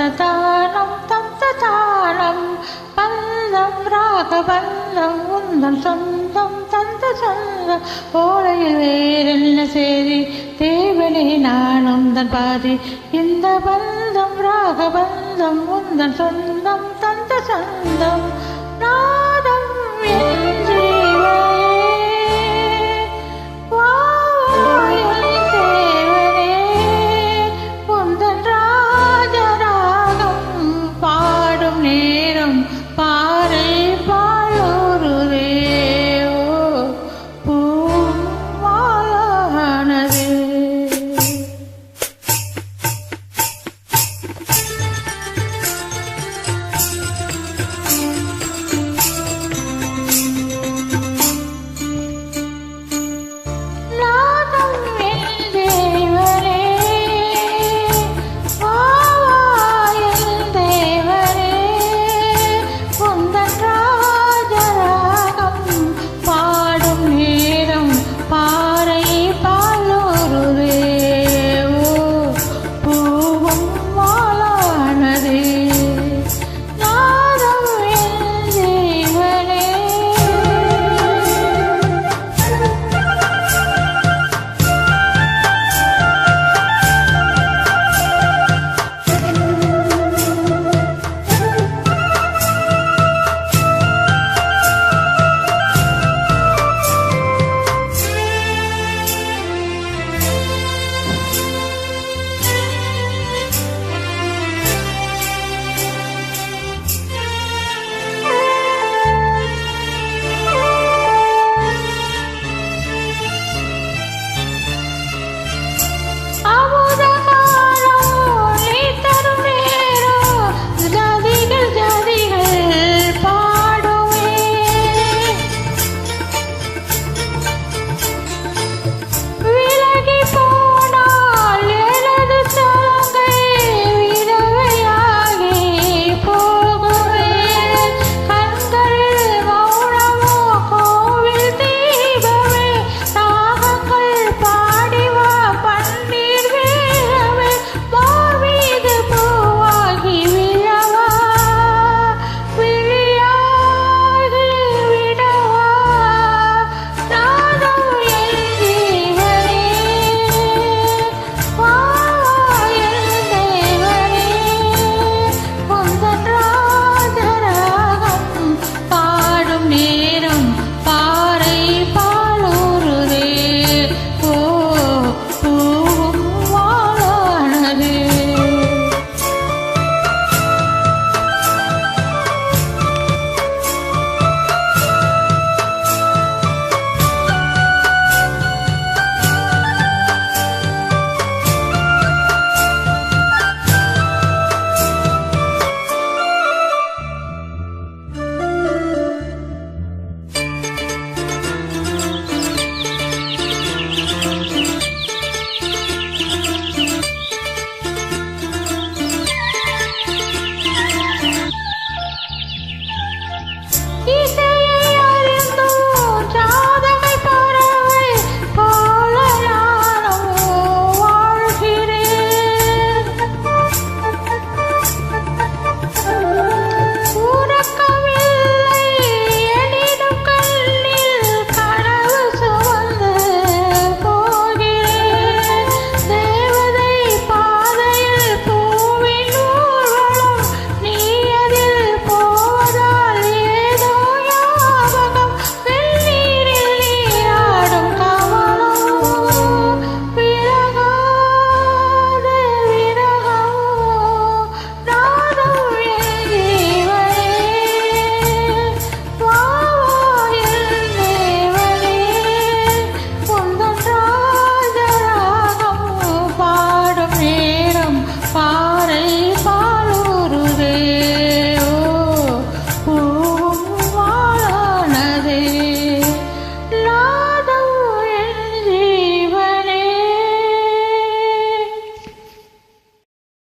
தத்தானம் தத்ததானம் பந்தம் ராக பந்தம் உந்தம் சொந்தம் தந்த சொந்தம். ஓடையில் வேறென்ன சேரி தேவனே நான் உந்தன் பாதி. இந்த பந்தம் ராக பந்தம் உந்தன் சொந்தம் தந்த சொந்தம். நான்